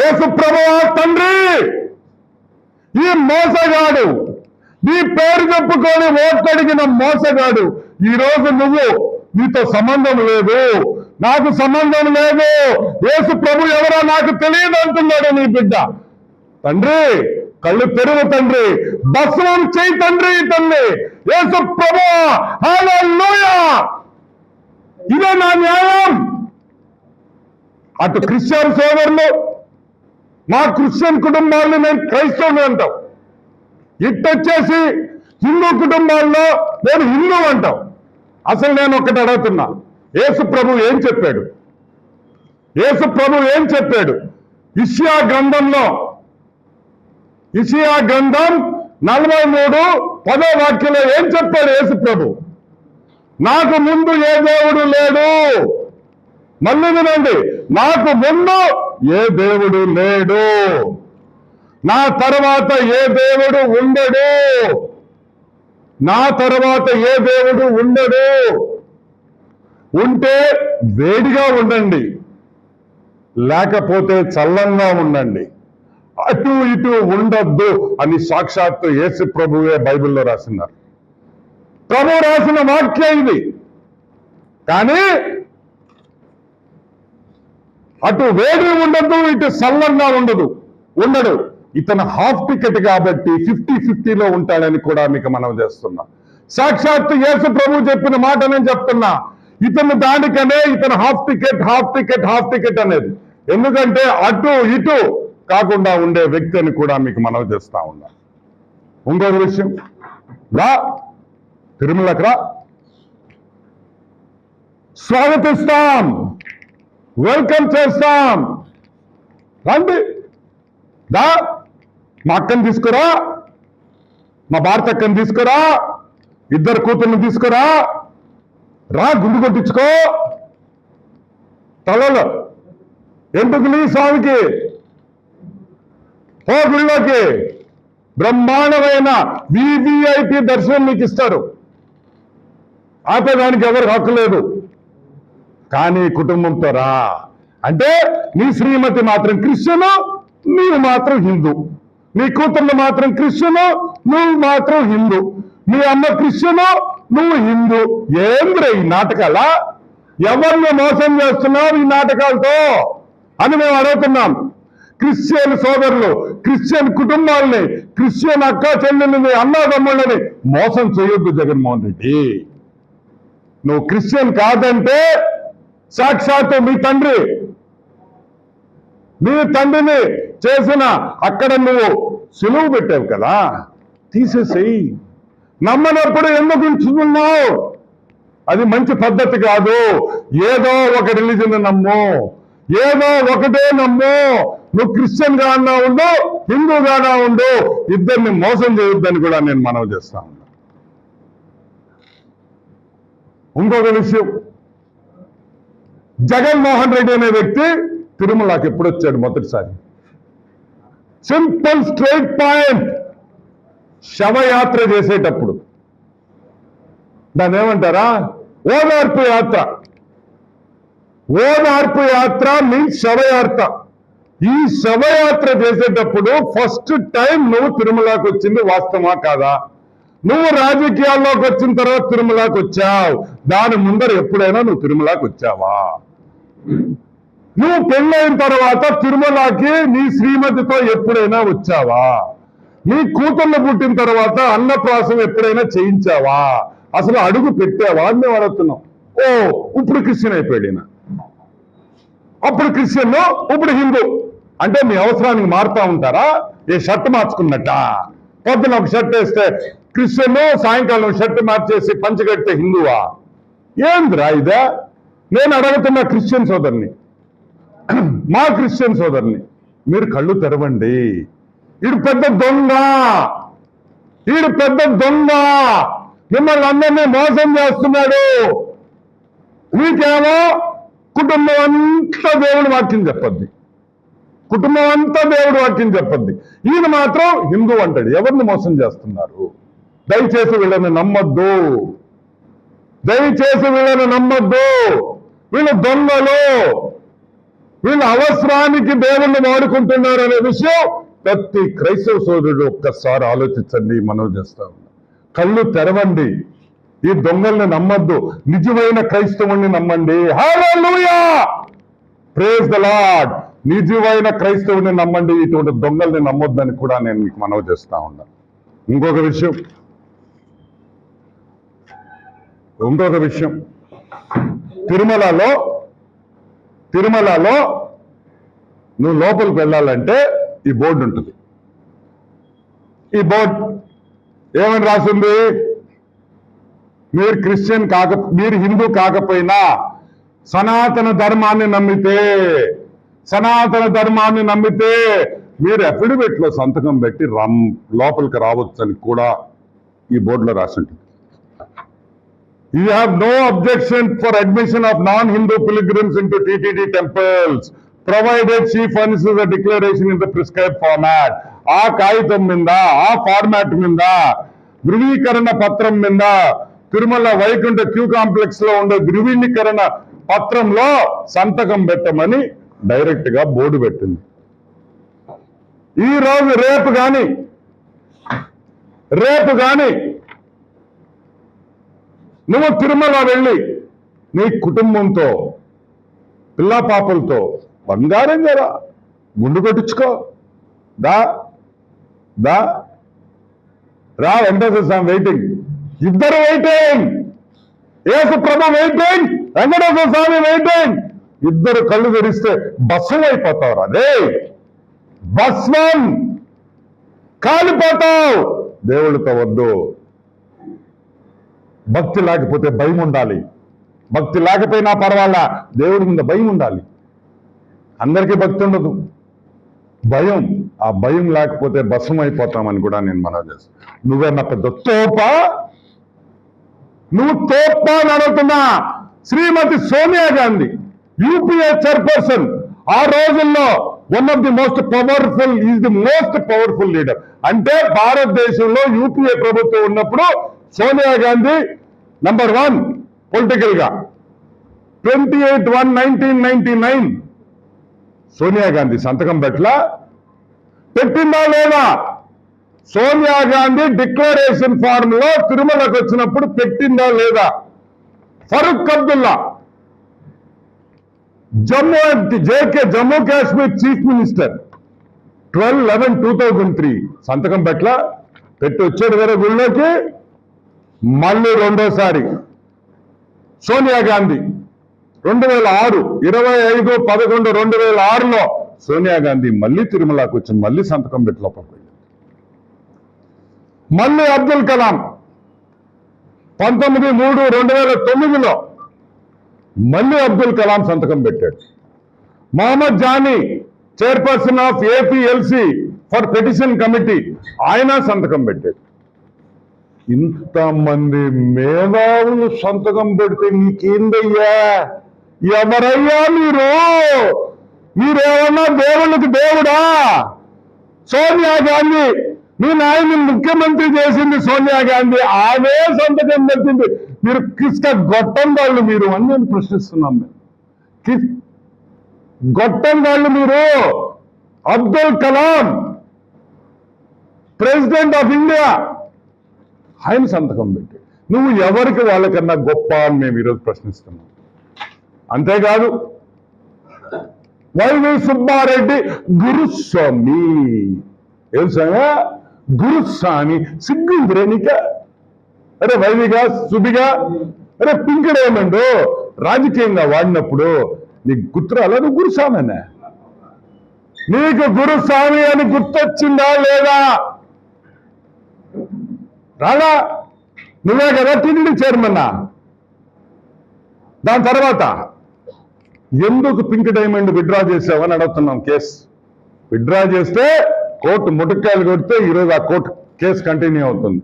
యేసు ప్రభువా తండ్రి! ఈ మోసగాడు! నీ పేరు చెప్పుకొని ఓట్లడిగిన మోసగాడు! ఈ రోజు నువ్వు నీతో సంబంధం లేదు. నాకు సంబంధం లేదు. యేసు ప్రభు ఎవరో నాకు తెలియదు అంటున్నాడు నీ బిడ్డ. తండ్రి కళ్ళు తెరువు తండ్రి. భస్మం చేయి తండ్రి తండ్రి. యేసు ప్రభు ఇదే నా న్యాయం. అటు క్రిస్టియన్ సోదరులు మా క్రిస్టియన్ కుటుంబాలను నేను క్రైస్తవులు అంటాం. ఇట్టొచ్చేసి హిందూ కుటుంబాల్లో నేను హిందూ అంటాం. అసలు నేను ఒకటి అడుగుతున్నా. యేసు ప్రభు ఏం చెప్పాడు? యేసు ప్రభు ఏం చెప్పాడు? ఇషియా గ్రంథంలో ఇషియా గ్రంథం నలభై మూడు పదో వాక్యంలో ఏం చెప్పాడు యేసు ప్రభు? నాకు ముందు ఏ దేవుడు లేడు. మళ్ళీ వినండి. నాకు ముందు ఏ దేవుడు లేడు? నా తర్వాత ఏ దేవుడు ఉండడు? నా తర్వాత ఏ దేవుడు ఉండడు? ఉంటే వేడిగా ఉండండి. లేకపోతే చల్లంగా ఉండండి. అటు ఇటు ఉండొద్దు అని సాక్షాత్తు యేసు ప్రభువే బైబిల్లో రాసినారు. ప్రభు రాసిన వాక్యం ఇది. కానీ అటు వేడి ఉండదు ఇటు సల్లంగా ఉండదు. ఉండడు. ఇతను హాఫ్ టికెట్ కాబట్టి ఫిఫ్టీ ఫిఫ్టీలో ఉంటాడని కూడా మీకు మనం చేస్తున్నా. సాక్షాత్తు యేసు ప్రభు చెప్పిన మాట నేను చెప్తున్నా. ఇతను దానికనే ఇతను half ticket half ticket half ticket అనేది. ఎందుకంటే అటు ఇటు కాకుండా ఉండే వ్యక్తి అని కూడా మీకు మనం చేస్తా ఉన్నా. ఇంకొక విషయం. రా తిరుమలకు రా. స్వాగతిస్తాం. వెల్కమ్ చేస్తాం. రండి. దా మా అక్కని తీసుకురా. మా భారత అక్కని తీసుకురా. ఇద్దరు కూతుర్ని తీసుకురా. రా గుండు కొట్టించుకో. తలలో ఎందుకు నీ స్వామికి. ఓ గుళ్ళోకి బ్రహ్మాండమైన వివిఐపి దర్శనం మీకు ఇస్తారు. ఆపేదానికి ఎవరు హక్కు లేదు. కానీ కుటుంబంతో రా. అంటే నీ శ్రీమతి మాత్రం క్రిస్టియను నీవు మాత్రం హిందూ. నీ కూతుర్లు మాత్రం క్రిస్టియను నువ్వు మాత్రం హిందూ. నీ అమ్మ క్రిస్టియను నువ్వు హిందూ. ఏంద్రే ఈ నాటకాలా? ఎవరిని మోసం చేస్తున్నావు ఈ నాటకాలతో? అని మేము అడుగుతున్నాం. క్రిస్టియన్ సోదరులు క్రిస్టియన్ కుటుంబాలని క్రిస్టియన్ అక్క చెల్లెల్ని అన్నదమ్ముళ్ళని మోసం చేయొద్దు జగన్మోహన్ రెడ్డి. నువ్వు క్రిస్టియన్ కాదంటే సాక్షాత్తు మీ తండ్రి. మీ తండ్రిని చేసిన అక్కడ నువ్వు సులువు పెట్టావు కదా. తీసేసేయి. నమ్మనప్పుడు ఎందుకు ఉంచుతున్నావు? అది మంచి పద్ధతి కాదు. ఏదో ఒక రిలీజన్ నమ్ము. ఏదో ఒకటే నమ్ము. నువ్వు క్రిస్టియన్ గానా ఉండు హిందూ గానా ఉండు ఇద్దరిని మోసం చేయొద్దని కూడా నేను మనవి చేస్తా ఉన్నా. ఇంకొక విషయం. జగన్మోహన్ రెడ్డి అనే వ్యక్తి తిరుమలకి ఎప్పుడు వచ్చాడు మొదటిసారి? Simple straight point. శవయాత్ర చేసేటప్పుడు. దాన్ని ఏమంటారా? ఓదార్పు యాత్ర. ఓదార్పు యాత్ర మీన్స్ శవయాత్ర. ఈ శవయాత్ర చేసేటప్పుడు ఫస్ట్ టైం నువ్వు తిరుమలకి వచ్చింది వాస్తవా కాదా? నువ్వు రాజకీయాల్లోకి వచ్చిన తర్వాత తిరుమలకి వచ్చావు దాని ముందర ఎప్పుడైనా నువ్వు తిరుమలకి వచ్చావా? నువ్వు పెళ్ళైన తర్వాత తిరుమలకి నీ శ్రీమతితో ఎప్పుడైనా వచ్చావా? నీ కూతుళ్ళు పుట్టిన తర్వాత అన్నప్రాసం ఎప్పుడైనా చేయించావా? అసలు అడుగు పెట్టావా? అని మేము అడుగుతున్నాం. ఓ ఇప్పుడు క్రిస్టియన్ అయిపోయాడు ఈయన. అప్పుడు క్రిస్టియన్ ఇప్పుడు హిందూ. అంటే మీ అవసరానికి మారుతా ఉంటారా? ఏ షర్ట్ మార్చుకున్నట్ట? పొద్దున ఒక షర్ట్ వేస్తే క్రిస్టియన్ సాయంకాలం షర్ట్ మార్చేసి పంచగడితే హిందువా? ఏందిరా ఇదే? నేను అడుగుతున్న క్రిస్టియన్ సోదరిని. మా క్రిస్టియన్ సోదరిని. మీరు కళ్ళు తెరవండి. ఈడు పెద్ద దొంగ. ఈడు పెద్ద దొంగ. మిమ్మల్ని అందరినీ మోసం చేస్తున్నాడు. మీకేమో కుటుంబం అంతా దేవుడు వాక్యం చెప్పద్ది. కుటుంబం అంతా దేవుడు వాక్యం చెప్పద్ది. ఈయన మాత్రం హిందూ అంటాడు. ఎవరిని మోసం చేస్తున్నారు? దయచేసి వీళ్ళని నమ్మొద్దు. దయచేసి వీళ్ళని నమ్మొద్దు. వీళ్ళు దొంగలు. వీళ్ళు అవసరానికి దేవుణ్ణి వాడుకుంటున్నారు అనే విషయం ప్రతి క్రైస్తవ సోదరుడు ఒక్కసారి ఆలోచించండి మనం చేస్తా కళ్ళు తెరవండి. ఈ దొంగల్ని నమ్మద్దు. నిజమైన క్రైస్తవుణ్ణి నమ్మండి. ప్రేజ్ ద లాడ్ నిజమైన క్రైస్తవుని నమ్మండి. ఇటువంటి దొంగల్ని నమ్మొద్దని కూడా నేను మీకు మనవి చేస్తా ఉన్నా. ఇంకొక విషయం. ఇంకొక విషయం. తిరుమలలో తిరుమలలో నువ్వు లోపలికి వెళ్ళాలంటే ఈ బోర్డు ఉంటుంది. ఈ బోర్డు ఏమని రాసింది? మీరు క్రిస్టియన్ కాక మీరు హిందూ కాకపోయినా సనాతన ధర్మాన్ని నమ్మితే సనాతన ధర్మాన్ని నమ్మితే మీరు అఫిడవిట్లో సంతకం పెట్టి రమ్ లోపలికి రావచ్చని కూడా ఈ బోర్డులో రాసి ఉంటుంది. You have no objection for admission of non-Hindu pilgrims into TTD temples, provided she furnishes a declaration in the prescribed format. ఆ కాగితం మీద ఆ ఫార్మాట్ మీద ధృవీకరణ పత్రం మీద తిరుమల వైకుంఠ క్యూ కాంప్లెక్స్లో ఉండే ధృవీకరణ పత్రంలో సంతకం పెట్టమని డైరెక్ట్గా బోర్డు పెట్టింది ఈ రోజు రేపు గాని రేపు గాని నువ్వు తిరుమల వెళ్ళి నీ కుటుంబంతో పిల్ల పాపలతో బంగారం కదా గుండు కొట్టించుకో. దా దా. రా వెంకటేశ్వర స్వామి వెయిటింగ్ ఇద్దరు waiting Yesu Prabhu waiting Venkateswara Swamy waiting ఇద్దరు కళ్ళు తెరిస్తే భస్మం అయిపోతావు అదే భస్మం కాలిపోతావు. దేవుడితో వద్దు. భక్తి లేకపోతే భయం ఉండాలి. భక్తి లేకపోయినా పర్వాలా? దేవుడి మీద భయం ఉండాలి. అందరికీ భక్తి ఉండదు. భయం ఆ భయం లేకపోతే భస్మం అయిపోతామని కూడా నేను మనం చేస్తాను నువ్వేనా పెద్ద తోప? నువ్వు తోప అని అడుగుతున్నా. శ్రీమతి సోనియా గాంధీ యూపీఏ చైర్పర్సన్ ఆ రోజుల్లో one of the most powerful is the most powerful leader అంటే భారతదేశంలో యూపీఏ ప్రభుత్వం ఉన్నప్పుడు సోనియా గాంధీ నంబర్ వన్ పొలిటికల్గా. Twenty eight one nineteen ninety nine. Sonia Gandhi సంతకం పెట్ల పెట్టిందా లేదా? సోనియా గాంధీ డిక్లరేషన్ ఫార్మ్లో తిరుమలకు వచ్చినప్పుడు పెట్టిందా లేదా? Farooq Abdullah. Jammu and JK Jammu Kashmir chief minister twelve eleven two thousand three. సంతకం పెట్ల పెట్టి వచ్చాడు వేరే గుళ్ళోకి. మళ్ళీ రెండోసారి. సోనియా గాంధీ రెండు వేల ఆరు ఇరవై ఐదు పదకొండు రెండు వేల ఆరులో సోనియా గాంధీ మళ్ళీ తిరుమలకు వచ్చి మళ్ళీ సంతకం పెట్టి లోపలికి మళ్ళీ అబ్దుల్ కలాం పంతొమ్మిది మూడు రెండు వేల తొమ్మిదిలో మళ్ళీ అబ్దుల్ కలాం సంతకం పెట్టాడు. Mohammed Jani chairperson of APLC for petition committee ఆయన సంతకం పెట్టాడు. ఇంతమంది మేధావులు సంతకం పెడితే నీకేందయ్యా? ఎవరయ్యా మీరు? మీరేమన్నా దేవుళ్ళకి దేవుడా? సోనియా గాంధీ మీ నాయని ముఖ్యమంత్రి చేసింది సోనియా గాంధీ ఆమె సంతకం పెట్టింది. మీరు కిష్ట గొట్టం వాళ్ళు మీరు అని నేను ప్రశ్నిస్తున్నాం మేము కి- గొట్టం వాళ్ళు మీరు. Abdul Kalam president of India. ఆయన సంతకం పెట్టి. నువ్వు ఎవరికి వాళ్ళకన్నా గొప్ప అని మేము ఈరోజు ప్రశ్నిస్తున్నాం. అంతేకాదు వైవి సుబ్బారెడ్డి గురుస్వామి. ఏం సాగా గురుస్వామి సిగ్గుందిరే నీక అరే వైవిగా సుబిగా అరే పింకడేమండు రాజకీయంగా వాడినప్పుడు నీకు గుర్తురాలా? నువ్వు గురుస్వామినే? నీకు గురుస్వామి అని గుర్తొచ్చిందా లేదా? రాగా నువ్వే కదా టీడీడీ చైర్మన్ దాని తర్వాత ఎందుకు పింక్ డైమండ్ విత్డ్రా చేసావని అడుగుతున్నాం కేసు. విత్డ్రా చేస్తే కోర్టు ముటక్కాయలు కొడితే ఈరోజు ఆ కోర్టు కేసు కంటిన్యూ అవుతుంది.